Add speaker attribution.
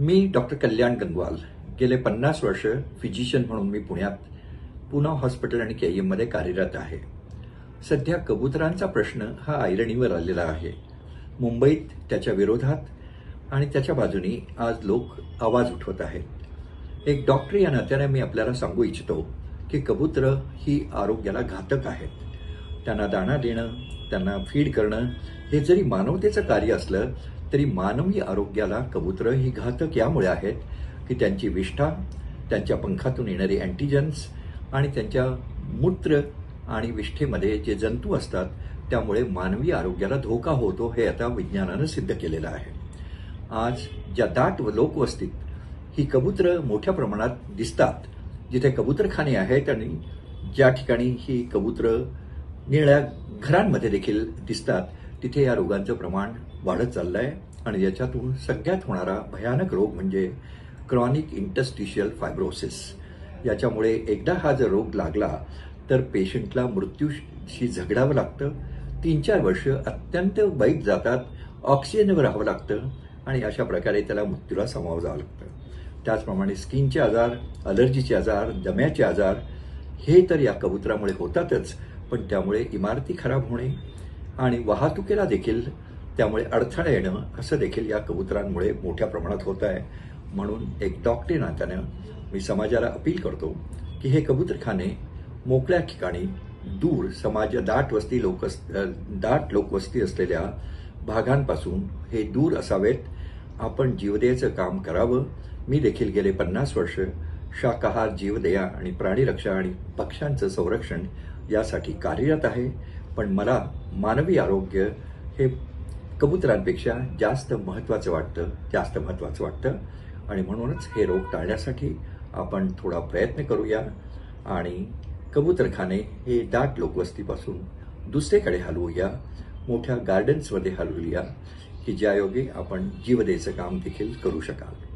Speaker 1: मी doctor कल्याण गंगवाल. गेले पन्नास वर्ष फिजिशियन म्हणून मी पुण्यात पुना हॉस्पिटल आणि के मध्ये कार्यरत आहे. सध्या कबुतरांचा प्रश्न हा ऐरणीवर आलेला आहे. मुंबईत त्याच्या विरोधात आणि त्याच्या बाजूनी आज लोक आवाज उठवत आहेत. एक डॉक्टर या नात्याने मी आपल्याला सांगू इच्छितो की कबुतरं ही आरोग्याला घातक आहेत. त्यांना दाणा देणं त्यांना फीड करणं हे जरी मानवतेचं कार्य असलं तरी मानवी आरोग्याला कबुतरं ही घातक यामुळे आहेत की त्यांची विष्ठा त्यांच्या पंखातून येणारे अँटीजन्स आणि त्यांच्या मूत्र आणि विष्ठेमध्ये जे जंतू असतात त्यामुळे मानवी आरोग्याला धोका होतो हे आता विज्ञानानं सिद्ध केलेलं आहे. आज ज्या दाट व लोकवस्तीत ही कबुतरं मोठ्या प्रमाणात दिसतात जिथे कबुतरखाने आहेत आणि ज्या ठिकाणी ही कबूतरं निळ्या घरांमध्ये देखील दिसतात तिथे या रोगांचं प्रमाण वाढत चाललं आहे आणि याच्यातून सगळ्यात होणारा भयानक रोग म्हणजे क्रॉनिक इंटस्टिशियल फायब्रोसिस याच्यामुळे एकदा हा जर रोग लागला तर पेशंटला मृत्यूशी झगडावं लागतं. तीन चार वर्ष अत्यंत वाईट जातात ऑक्सिजनवर राहावं लागतं आणि अशा प्रकारे त्याला मृत्यूला सामावं जावं लागतं. त्याचप्रमाणे स्किनचे आजार अलर्जीचे आजार दम्याचे आजार हे तर या कबुतरामुळे होतातच पण त्यामुळे इमारती खराब होणे आणि वाहतुकीला देखील त्यामुळे अडथळा येणं असं देखील या कबुतरांमुळे मोठ्या प्रमाणात होत आहे. म्हणून एक डॉक्टर नात्यानं मी समाजाला अपील करतो की हे कबूतरखाने मोकळ्या ठिकाणी दूर समाज दाट वस्ती लोक दाट लोकवस्ती असलेल्या भागांपासून हे दूर असावेत. आपण जीवदयेचं काम करावं. मी देखील गेले पन्नास वर्ष. शाकाहार जीवदया आणि प्राणीरक्षा आणि पक्ष्यांचं संरक्षण यासाठी कार्यरत आहे. पण मला मानवी आरोग्य हे कबुतरांपेक्षा जास्त महत्त्वाचं वाटतं जास्त महत्त्वाचं वाटतं. आणि म्हणूनच हे रोग टाळण्यासाठी आपण थोडा प्रयत्न करूया. आणि कबूतरखाने हे दाट लोकवस्तीपासून दुसरीकडे हलवूया. मोठ्या गार्डन्समध्ये हलवूया की ज्यायोगे आपण जीवदेचं काम देखील करू शकाल.